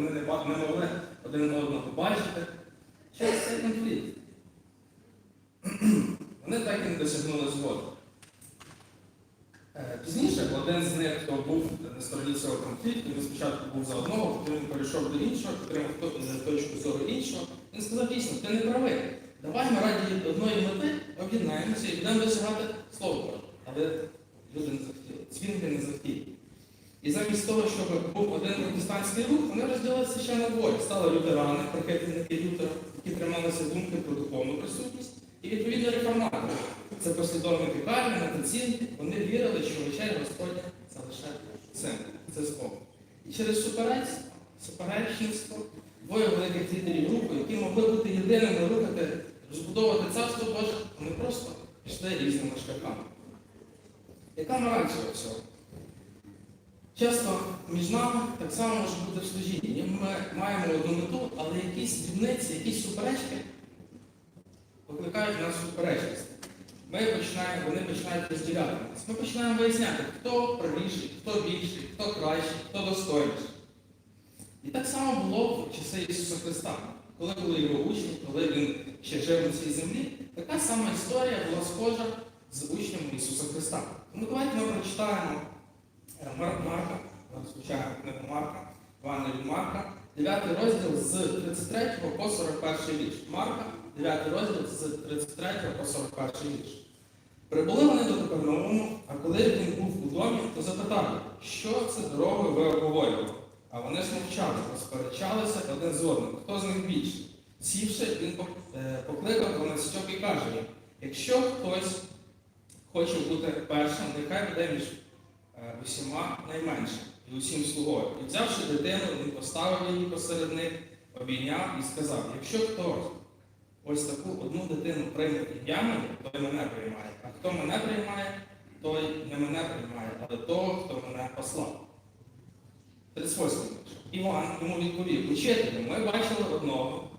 вони не, не могли один одного бачити. Через цей конфлікт. Вони так і не досягнули згоди. Е, Пізніше один з них, хто був на стороні цього конфлікту, він спочатку був за одного, потім він перейшов до іншого, е, точку зору іншого. Він сказав, дійсно, ти не правий. Давай ми раді одної мети об'єднаємося і будемо досягати слова Але люди не захотіли. Цвінги не захотіли. І замість того, щоб був один протестантський рух, вони розділилися ще на двоє. Стали лютерани, прихильники Лютера, які трималися думки про духовну присутність, і відповідно реформатори. Це послідовники Кальвіна та. Вони вірили, що вечеря Господня це лише син, це слово. І через супереч, суперечництво двоє великих лідерів руху, які могли бути єдиними рухати, розбудовувати царство Боже, вони просто пішли різними шляхами. Яка мораль цього всього? Часто між нами так само може бути в служінні. Ми маємо одну мету, але якісь дрібниці, якісь суперечки викликають нас суперечність. Ми починаємо, вони починають розділяти нас. Ми починаємо виясняти, хто правіший, хто більший, хто кращий, хто достойніший. І так само було в часи Ісуса Христа. Коли були його учні, коли він ще жив на цій землі, така сама історія була схожа з учнями Ісуса Христа. Тому давайте ми прочитаємо Марка, розпочаємо книгу Марка, Івана Марка, 9 розділ з 33 по 41 вірш. Марка, 9 розділ з 33 по 41 вірш. Прибули вони до Капернауму, а коли він був у домі, то запитали, що це дорогою ви обговорювали. А вони смовчали, розперечалися один з одним, хто з них більший. Сівши, він е, покликав дванадцятьох і каже якщо хтось хоче бути першим, нехай буде між усіма найменшим і усім слугою. І взявши дитину, він поставив її посеред них, обійняв і сказав, якщо хтось ось таку одну дитину прийме ім'я моє, той мене приймає. А хто мене приймає, той не мене приймає, але того, хто мене послав. 38 вірш. Іван йому відповів, учителю, ми бачили одного,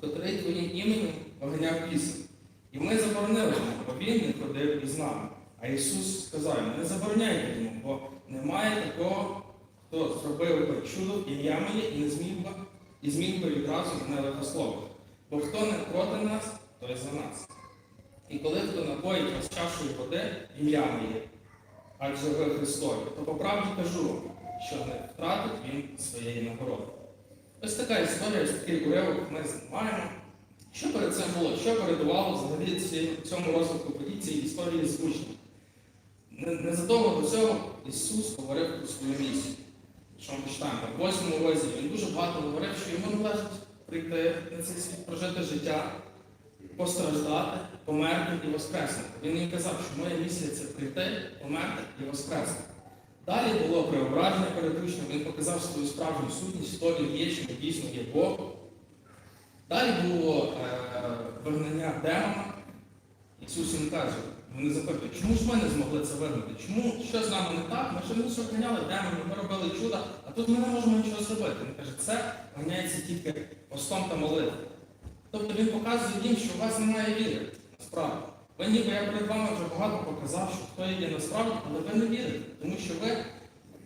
котрий твоїм іменем виганяв пісень. І ми заборонили бо він не ходив із нами. А Ісус сказав йому, не забороняйте йому, бо немає такого, хто зробив би чудо ім'я моє і не зміг би, і зміг би відразу мене лихословити. Бо хто не проти нас, той за нас. І коли хто напоїть вас чашою води, ім'я моє, адже ви Христові, то по правді кажу вам, що не втратить він своєї нагороди. Ось така історія, ось такий уривок ми маємо. Що перед цим було? Що передувало взагалі цьому розвитку подій цієї історії з учнями? Не- Незадовго до цього Ісус говорив про свою місію. Що ми читаємо в восьмому розділі, він дуже багато говорив, що йому належить прийти на цей світ, прожити життя, постраждати, померти і воскреснути. Він їм казав, що моя місія це прийти, померти і воскреснути. Далі було преображення перед він показав свою справжню сутність, хто він є, що дійсно є Бог. Далі було е, вигнання демона. Ісус їм каже, вони запитують, чому ж ми не змогли це вигнати? Чому що з нами не так? Ми ж не виганяли демонів, ми робили чудо, а тут ми не можемо нічого зробити. Він каже, це ганяється тільки постом та молитвою. Тобто він показує їм, що у вас немає віри, насправді. Ви ніби я перед вами вже багато показав, що хто є насправді, але ви не вірите, тому що ви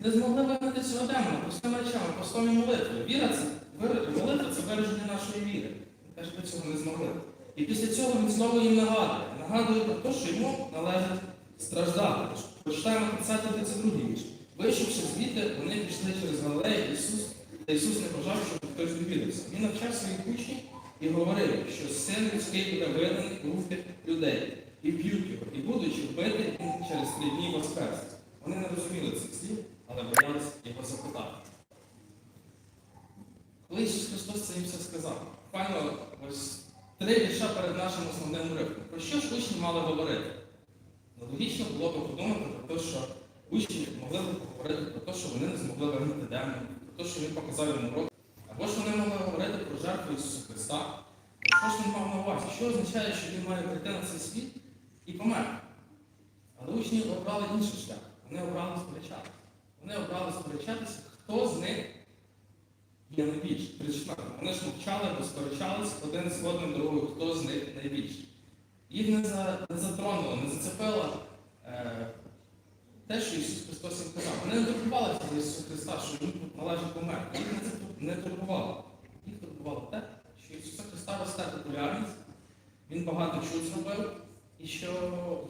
не змогли вигнати цього демона простими речами, постом і молитвою. Віра це молитва це вираження нашої віри. Він каже, ви цього не змогли. І після цього він знову їм нагадує. Нагадує про те, що йому належить страждати. Тож Прочитаємо 30-32 вірш. Вийшовши звідти, вони пішли через Галилею, Ісус, та Ісус не бажав, щоб хтось довідався. Він навчав своїх учнів і говорив, що син людський буде виданий у руки людей, і б'ють його, і будучи вбити, він через три дні воскресне. Вони не розуміли цих слів, але боялися його запитати. Коли Ісус Христос це їм все сказав, буквально ось три вірша перед нашим основним уривком. Про що ж учні мали говорити? Логічно було б подумати про те, що учні могли б говорити про те, що вони не змогли вигнати демонів, про те, що він показав їм урок, або ж вони могли говорити про жертву Ісуса Христа. Що ж він мав на увазі? Що означає, що він має прийти на цей світ і померти? Але учні обрали інший шлях. Вони обрали сперечатися. Вони обрали сперечатися, хто з них є найбільший. Причина. Вони ж мовчали, бо один з одним другою, хто з них найбільший. Їх не, затронуло, не зацепило е, те, що Ісус Христос їм казав. Вони не турбувалися за Ісуса Христа, що йому належить померти. Їх не, турбувало. Їх турбувало те, що Ісуса Христа росте популярність, Він багато чого зробив, і що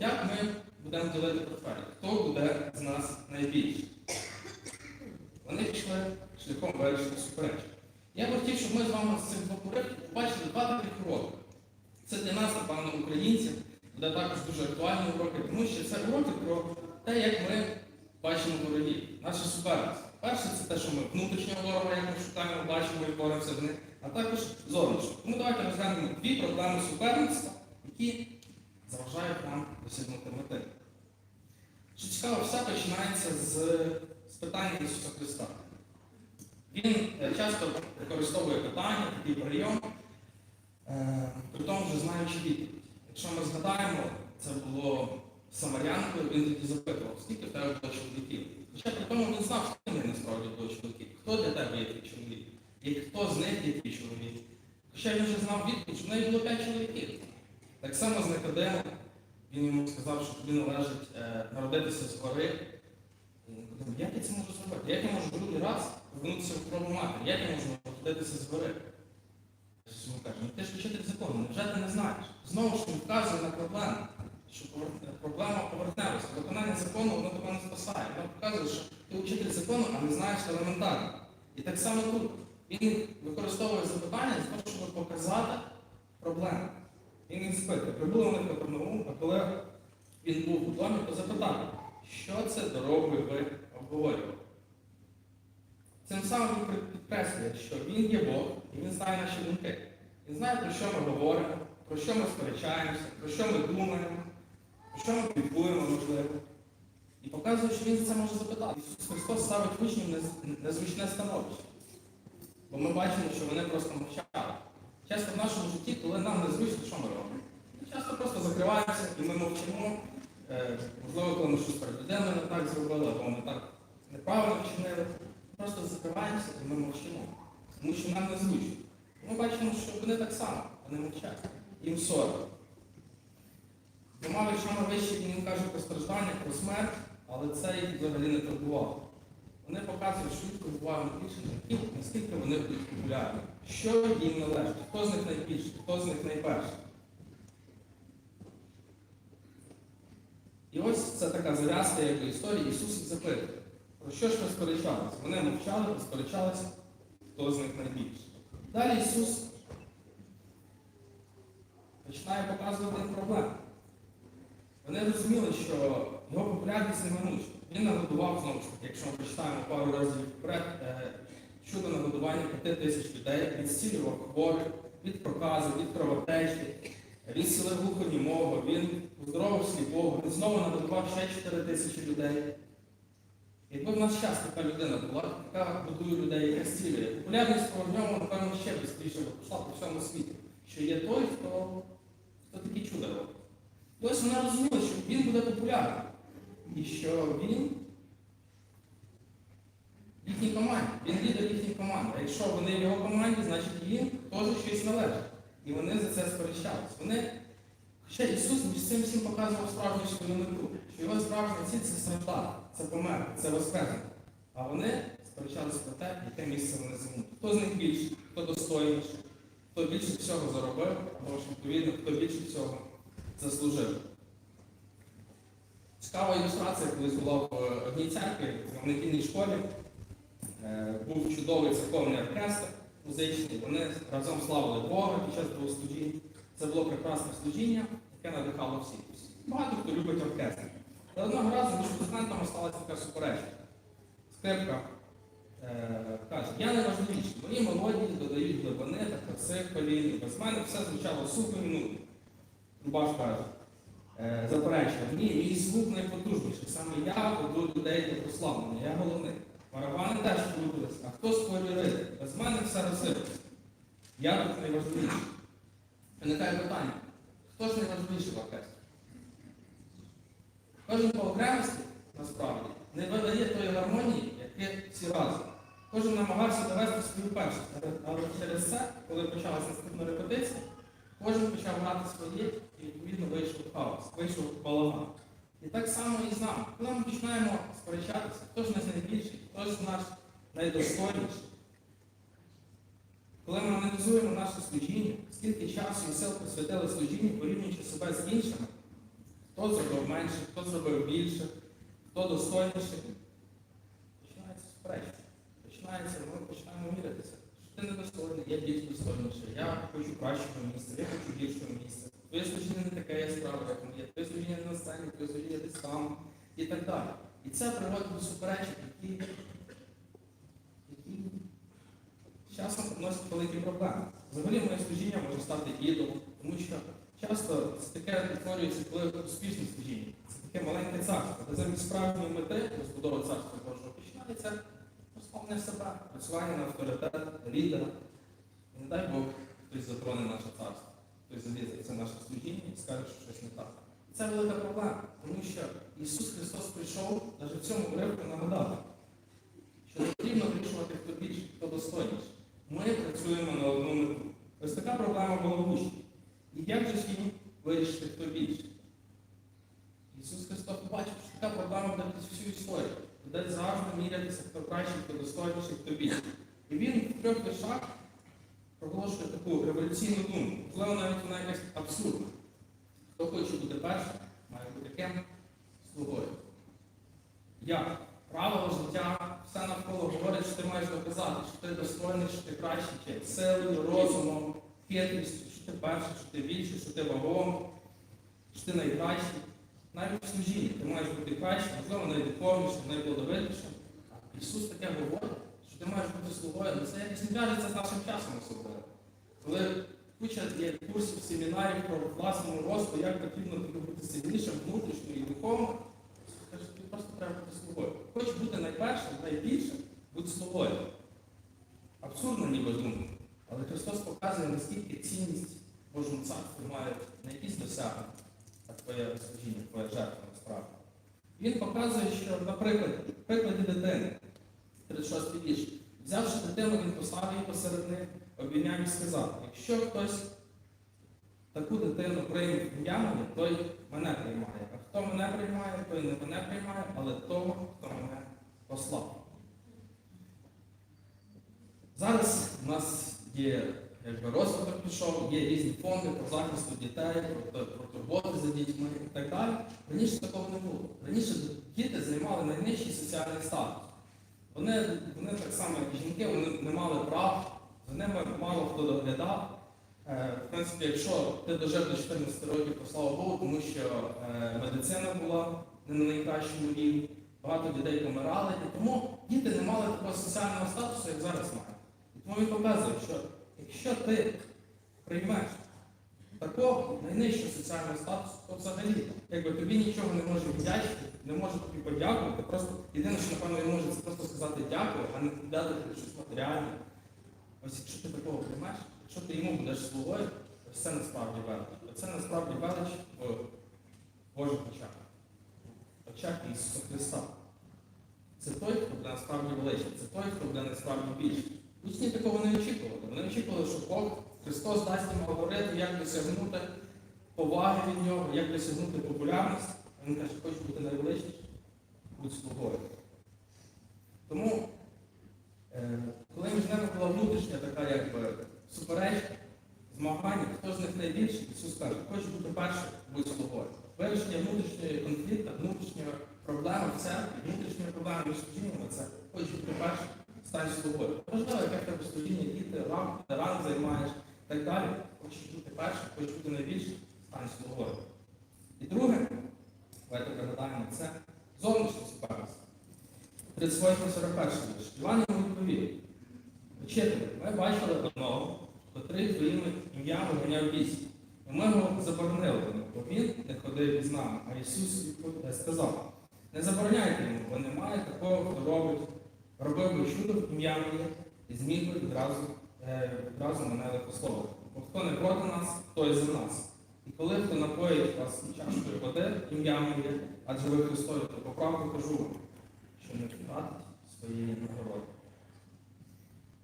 як ми будемо ділити портфелі, хто буде з нас найбільший. Вони пішли шляхом вирішення суперечки. Я б хотів, щоб ми з вами з цих двох побачили два таких уроки. Це для нас, напевно, українців, буде також дуже актуальні уроки, тому що це уроки про те, як ми бачимо ворогів, наші суперництво. Перше, це те, що ми внутрішнього ворога, як ми шукаємо, бачимо і боремося з ним, а також зовнішнього. Тому давайте розглянемо дві проблеми суперництва, які заважають нам досягнути мети. Що цікаво, все починається з, з питання Ісуса Христа. Він е, часто використовує питання, такий прийом, е, при тому вже знаючи відповідь. Якщо ми згадаємо, це було Самарянкою, він тоді запитував, скільки в тебе було чоловіків. Хоча при тому він знав, в них насправді було чоловіків, хто для тебе є твій чоловік, і хто з них є твій чоловік. Хоча він вже знав відповідь, що в неї було п'ять чоловіків. Так само з Никодемом, він йому сказав, що тобі належить е, народитися. І Никодим, Як я це можу зробити? Як я можу другий раз повернутися в крову матері? Як я можу народитися згори? Ісус йому каже, ну ти ж вчитель закону, невже ти не знаєш? Знову ж він вказує на проблему, що проблема поверхневості. Виконання закону воно тебе не спасає. Воно показує, що ти вчитель закону, а не знаєш елементарно. І так само тут. Він використовує запитання для того, щоб показати проблему. Він їх спитує. Прибули вони в Капернаум, а коли він був у домі, то запитав, що це дорогою ви обговорювали. Цим самим він підкреслює, що він є Бог і він знає наші думки. Він знає, про що ми говоримо, про що ми сперечаємося, про що ми думаємо, про що ми пліткуємо, можливо. І показує, що він за це може запитати. Ісус Христос ставить учнів в нез- незвичне становище. Бо ми бачимо, що вони просто мовчали. Часто в нашому житті, коли нам незручно, що ми робимо? Ми часто просто закриваємося і ми мовчимо. Е, можливо, коли ми щось перед людиною не так зробили, або ми так неправильно вчинили. Просто закриваємося і ми мовчимо. Тому що нам незручно. Ми бачимо, що вони так само, вони мовчать. Їм соромно. Двома речами вище він їм каже про страждання, про смерть, але це їх взагалі не турбувало. Вони показують, що їх турбувало більше життів, наскільки вони будуть популярні. Що їм належить, хто з них найбільший, хто з них найперший. І ось це така зав'язка якби історії. Ісус запитує, про що ж ви сперечалися? Вони мовчали, сперечалися, хто з них найбільший. Далі Ісус починає показувати їм проблеми. Вони розуміли, що його популярність неминуча. Він нагодував знову ж таки, якщо ми прочитаємо пару разів вперед, е, чудо нагодування п'яти тисяч людей, він зцілював хворих, від проказу, від кровотечі, він зцілив глухонімого, він оздоровив сліпого, він знову нагодував ще 4 тисячі людей. Якби в нас час така людина була, яка будує людей, яка зцілює, популярність про ньому, напевно, ще швидше пішла по всьому світі, що є той, хто, хто такі чуда робить. Ось вона розуміла, що він буде популярним. І що він в їхній команді, він лідер їхньої команди. А якщо вони в його команді, значить їм теж щось належить. І вони за це сперечались. Вони, ще Ісус між цим всім показував справжню свою мету, що його справжня ціль це страждати, це померти, це воскреснути. А вони сперечались про те, яке місце вони займуть. Хто з них більший, хто достойніший, хто більше всього заробив, або ж відповідно, хто більше всього заслужив. Цікава ілюстрація, колись була в одній церкві, в недільній школі. Е, Був чудовий церковний оркестр музичний. Вони разом славили Бога під час богослужіння. Це було прекрасне служіння, яке надихало всіх. Багато хто любить оркестр. Але одного разу між музикантами сталася така суперечка. Скрипка е, каже, я не важливіший, мої мелодії додають глибини та краси коліні. Без мене все звучало супер нудно. Трубаш каже, е, заперечує, ні, мій звук найпотужніший. Саме я веду людей до прославлення, я головний. Барабани теж полюбились, а хто створює ритм? Без мене все розсипалося. Я тут найважливіший. Виникає питання, хто ж найважливіший в оркестрі? Кожен по окремості, насправді, не видає тої гармонії, яке всі разом. Кожен намагався довести свою але- але через це, коли почалася наступна репетиція, кожен почав грати своє і відповідно вийшов хаос, вийшов балаган. І так само і з нами. Коли ми починаємо сперечатися, хто ж нас найбільший, хто ж наш найдостойніший, Коли ми аналізуємо наше служіння, скільки часу і сил присвятили служінню, порівнюючи себе з іншими, хто зробив менше, хто зробив більше, хто достойніше, починається суперечка. Починається, ми починаємо мірятися. Що ти недостойний, я більш достойніший, я хочу кращого місця, я хочу більшого місця. Твоє служіння не таке яскраве, як моє, твоє служіння не на сцені, твоє служіння десь там і так далі. І це приводить до суперечок, які, часом приносять великі проблеми. Взагалі моє служіння може стати ідолом, тому що часто це таке утворюється, коли успішне служіння. Це таке маленьке царство, де замість справжньої мети розбудови царства Божого починається розповнення себе, працювання на авторитет, лідера. І не дай Бог, хтось затроне наше царство, хтось це наше служіння і скаже, що щось не так. І це велика проблема, тому що Ісус Христос прийшов навіть в цьому уривку нагадати, що не потрібно вирішувати, хто більше, хто достойніший. Ми працюємо на одну мету. Ось така проблема була в учні. І як же їм вирішити, хто більше? Ісус Христос побачив, що така проблема буде всю історію. Буде завжди мірятися, хто кращий, хто достойніший, хто більше. І він в трьох віршах проголошує таку революційну думку. Можливо, навіть вона якась абсурдна. Хто хоче бути першим, має бути ким? Слугою. Як? Правило життя, все навколо говорить, що ти маєш доказати, що ти достойний, що ти кращий, чи силою, розумом, хитрістю, що ти перший, що ти більший, що ти вагом, що ти найкращий. Навіть в служінні ти маєш бути кращим, можливо, найдуховнішим, найплодовитішим. Ісус таке говорить, що ти маєш бути слугою, але це якось не в'яжеться з нашим часом особливо. Коли куча є курсів, семінарів про власному росту, як потрібно бути сильнішим, внутрішньо і духовно, тобі просто треба бути слугою. Хочеш бути найпершим, найбільшим, будь слугою. Абсурдно ніби думка. Але Христос наскільки цінність в Божому царстві має не якісь досягнення, а твоє служіння, твоя жертва насправді. Він показує, що, наприклад, в прикладі дитини, 36 вірш, взявши дитину, він послав її посеред них, обійняв і сказав, якщо хтось таку дитину прийме в ім'я той мене приймає. А хто мене приймає, той не мене приймає, але того, хто мене послав. Зараз у нас є якби, розвиток пішов, є різні фонди по захисту дітей, про, про турботи за дітьми і так далі. Раніше такого не було. Раніше діти займали найнижчий соціальний статус. Вони, вони так само, як і жінки, вони не мали прав, за ними мало хто доглядав. Е, В принципі, якщо ти дожив до 14 років, то слава Богу, тому що е, медицина була не на найкращому рівні, багато дітей помирали, і тому діти не мали такого соціального статусу, як зараз мають. І тому він показує, що якщо ти приймеш такого найнижчого соціального статусу, то взагалі, якби тобі нічого не може вдячити, не може тобі подякувати, просто єдине, що напевно він може, це просто сказати дякую, а не дати тобі щось матеріальне. Ось якщо ти такого приймеш, якщо ти йому будеш слугою, ось це насправді велич. Оце насправді велич в Божих очах. Очах Ісуса Христа. Це той, хто буде насправді величний, це той, хто буде насправді більший. Учні такого не очікували. Вони очікували, що Бог, Христос дасть їм говорити, як досягнути поваги від нього, як досягнути популярності. Він каже, хочеш бути найвеличнішим, будь слугою. Тому Е, Коли між ними була внутрішня така якби суперечка, змагання, хто з них найбільший, Ісус каже, хочеш бути першим, будь слугою. Вирішення внутрішньої конфлікту, внутрішньої проблеми в церкві, внутрішньої проблеми між це хочеш бути першим, стань слугою. Можливо, яке в тебе служіння, діти, ран займаєш і так далі. Хочеш бути першим, хочеш бути найбільшим, стань слугою. І друге, давайте пригадаємо, це зовнішнє суперництво. 38-41 вірш. Іван йому відповів. Учителю, ми бачили одного, котрий твоїм ім'ям виганяв біс. І ми його заборонили бо він не ходив із нами. А Ісус сказав, не забороняйте йому, бо немає такого, хто робить, робив би чудо в ім'я і зміг би відразу, е, відразу мене лихословити. Бо хто не проти нас, той за нас. І коли хто напоїть вас чашкою води, ім'я моє, адже ви Христові, то по правду кажу вам, що не втратить своєї нагороди.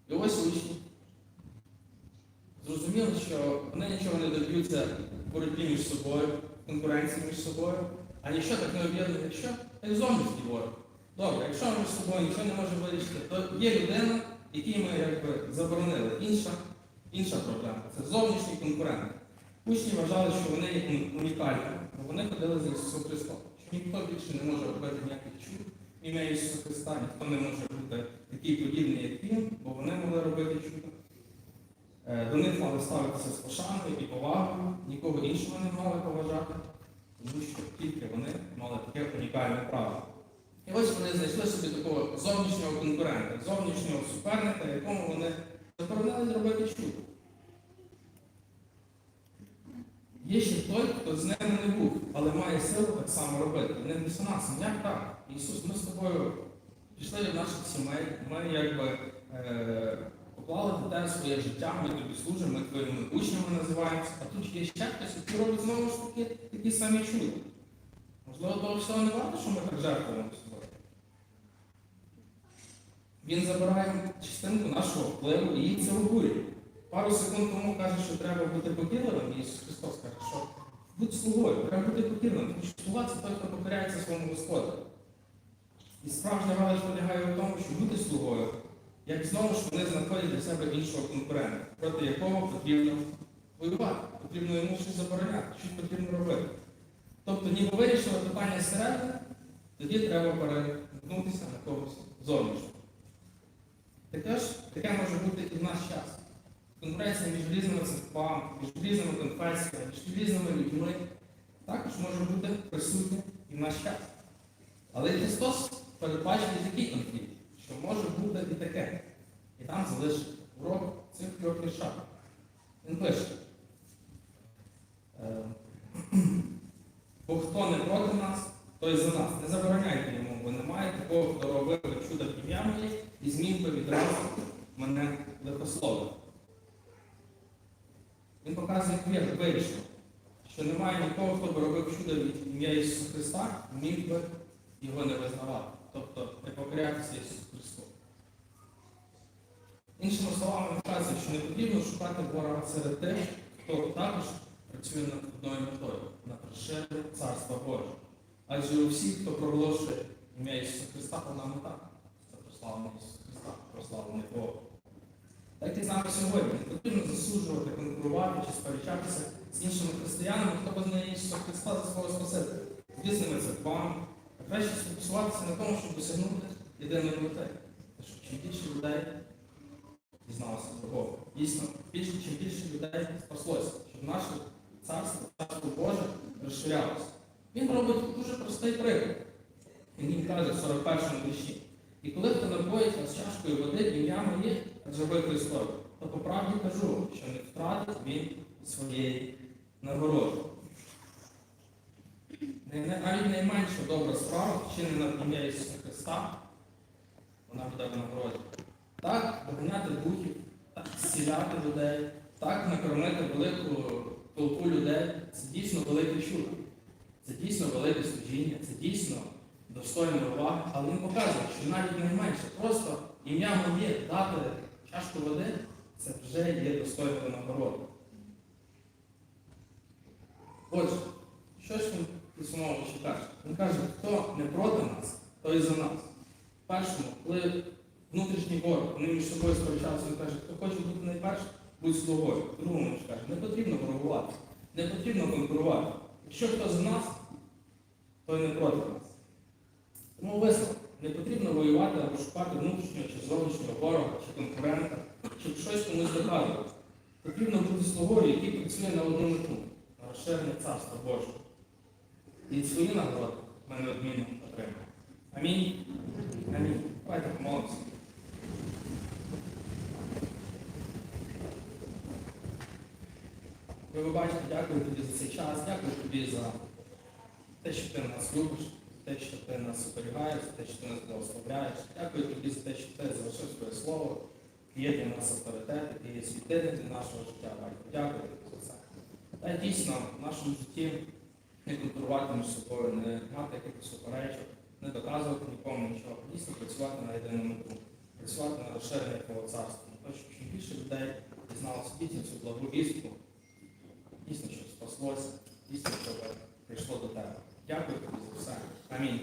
І ось учні зрозуміли, що вони нічого не доб'ються в боротьбі між собою, в конкуренції між собою, а ніщо так не об'єднує, якщо як зовнішній ворог. Добре, якщо між собою нічого не може вирішити, то є людина, які ми якби заборонили. Інша, інша проблема це зовнішні конкуренти. Учні вважали, що вони є унікальні, вони ходили за Ісусом Христом. Що ніхто більше не може робити ніяких чуд ім'я Ісуса Христа, ніхто не може бути такий подібний, як він, бо вони могли робити чудо. Е, До них мали ставитися з пошаною і повагою, нікого іншого не мали поважати, тому що тільки вони мали таке унікальне право. І ось вони знайшли собі такого зовнішнього конкурента, зовнішнього суперника, якому вони заборонили зробити чудо. Є ще той, хто з ними не був, але має силу так само робити. Не дисонанс. Як так? Ісус, ми з тобою пішли від наших сімей, ми якби е, поклали до тебе своє життя, ми тобі служимо, ми твоїми учнями називаємося, а тут є ще хтось, який робить знову ж таки такі самі чудо. Можливо, того всього не варто, що ми так жертвуємо собою. Він забирає частинку нашого впливу і це обурює. Пару секунд тому каже, що треба бути покірливим, і Ісус Христос каже, що будь слугою, треба бути покірливим, тому що слуга це той, хто покоряється своєму Господу. І справжня велич полягає в тому, що бути слугою, як знову ж вони знаходять для себе іншого конкурента, проти якого потрібно воювати, потрібно йому щось забороняти, щось потрібно робити. Тобто, ніби вирішили питання зсередини, тоді треба перемкнутися на когось зовнішнього. Таке ж таке може бути і в наш час. Конкуренція між різними церквами, між різними конфесіями, між різними людьми також може бути присутня і в наш час. Але Христос передбачив і такий конфлікт, що може бути і таке. І там залишить урок цих трьох віршах. Він пише. е, Бо хто не проти нас, той за нас. Не забороняйте йому, бо немає такого, би чудо в ім'я моє і зміг би відразу мене лихословити. Він показує як вирішив, що немає нікого, хто б робив чудо від ім'я Ісуса Христа, міг би його не визнавати. Тобто не покорятися Ісусу Христу. Іншими словами, вказує, що не потрібно шукати ворога серед тих, хто також працює над одною метою, над розширенням Царства Божого. Адже у всіх, хто проголошує ім'я Ісуса Христа, вона мета. Це прославлення Ісуса Христа, прославлення Бога. Так і нами сьогодні. Не потрібно засуджувати, конкурувати чи сперечатися з іншими християнами, хто визнає Ісуса Христа за свого Спасителя, з різними церквами. А краще сфокусуватися на тому, щоб досягнути єдиної мети. Щоб чим більше людей дізналося про Бога. Дійсно, більше, чим більше людей спаслося, щоб наше царство, царство Боже розширялося. Він робить дуже простий приклад. Він каже в 41-му вірші. І коли хто напоїть вас чашкою води, ім'я моє, адже ви Христові, то по правді кажу, що не втратить він своєї нагороди. Навіть найменша добра справа, вчинена в ім'я Ісуса Христа, вона буде в нагороді. Так, доганяти духів, так зціляти людей, так накормити велику толпу людей це дійсно велике чудо. Це дійсно велике служіння, це дійсно достойна уваги, але він показує, що навіть найменше, просто ім'я моє дати чашку води, це вже є достойною нагородою. Отже, що ж він підсумовуючи каже? Він каже, хто не проти нас, той за нас. Першому, коли внутрішній ворог, вони між собою сперечалися, він каже, хто хоче бути найпершим, будь слугою. Другому ж каже, не потрібно ворогувати, не потрібно конкурувати. Якщо хто за нас, той не проти нас. Тому висновок. Не потрібно воювати або шукати внутрішнього чи зовнішнього ворога, чи конкурента, щоб щось комусь доказувати. Потрібно бути слугою, який працює на одну мету, на розширення царства Божого. І свої нагороди ми неодмінно отримаємо. Амінь. Амінь. Давайте помолимося. Ви бачите, дякую тобі за цей час, дякую тобі за те, що ти нас любиш, те, що ти нас зберігаєш, те, що ти нас благословляєш. Дякую тобі за те, що ти залишив своє слово, є для нас авторитет, який є світильник для нашого життя. Батько. Дякую за це. Та дійсно в нашому житті не конкурувати між собою, не мати якихось суперечок, не доказувати нікому нічого. Дійсно працювати на єдину мету, працювати на розширення твого царства. Те, щоб чим більше людей дізналося дійсно цю благу вістку, дійсно, щоб спаслося, дійсно, щоб прийшло до тебе. Дякую тобі за все. Амінь.